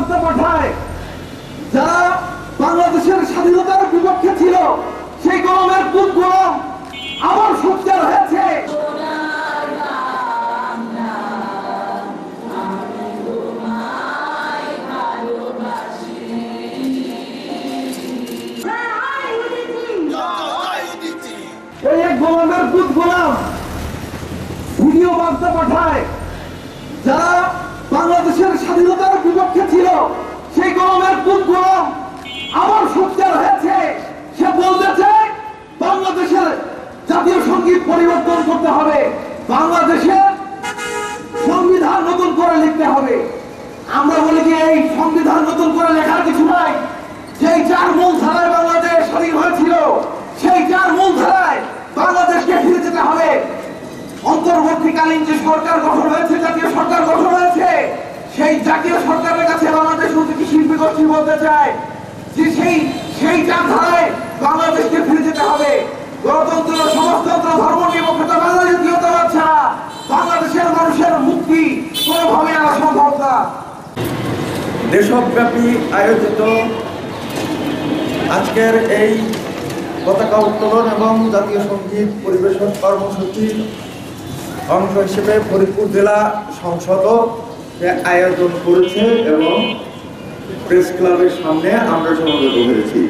বার্তা পাঠায়, যারা বাংলাদেশের স্বাধীনতার বিপক্ষে ছিল, সেই গরমের দুধ গরম আবার সোচ্চার হয়েছে। পাঠায়, যারা বাংলাদেশের স্বাধীনতার বিপক্ষে ছিল, সেই গরমের দুধ গরম আবার সোচ্চার হয়েছে। সে বলতেছে, বাংলাদেশের জাতীয় সংগীত পরিবর্তন করতে হবে। বাংলাদেশের সংবিধান নতুন করে লিখতে হবে। আমরা বলি যে এই সংবিধান নতুন করে লেখার কিছু নাই? যেই চার মূল ধারায় বাংলাদেশ স্বাধীন হয়েছিল, সেই চার মূল ধারায় বাংলাদেশকে ফিরে যেতে হবে। অন্তর্বর্তীকালীন যে সরকার গঠন হয়েছে, জাতীয় সরকার গঠন হয়েছে, সেই জাতীয় সরকারের কাছে বাংলাদেশ অতিথি শিল্পী গোষ্ঠী বলতে চায় যে সেই সেই বাংলাদেশকে ফিরে যেতে হবে। গণতন্ত্র, সমাজতন্ত্র, ধর্ম নিরপেক্ষতা বাংলা জাতীয়তাবাদ ছাড়া বাংলাদেশের মানুষের মুক্তি কোনোভাবে না। দেশব্যাপী আয়োজিত আজকের এই পতাকা উত্তোলন এবং জাতীয় সংগীত পরিবেশন কর্মসূচির অংশ হিসেবে ফরিদপুর জেলা সংসদও আয়োজন করেছে এবং প্রেস ক্লাবের সামনে আমরা সমবেত হয়েছি।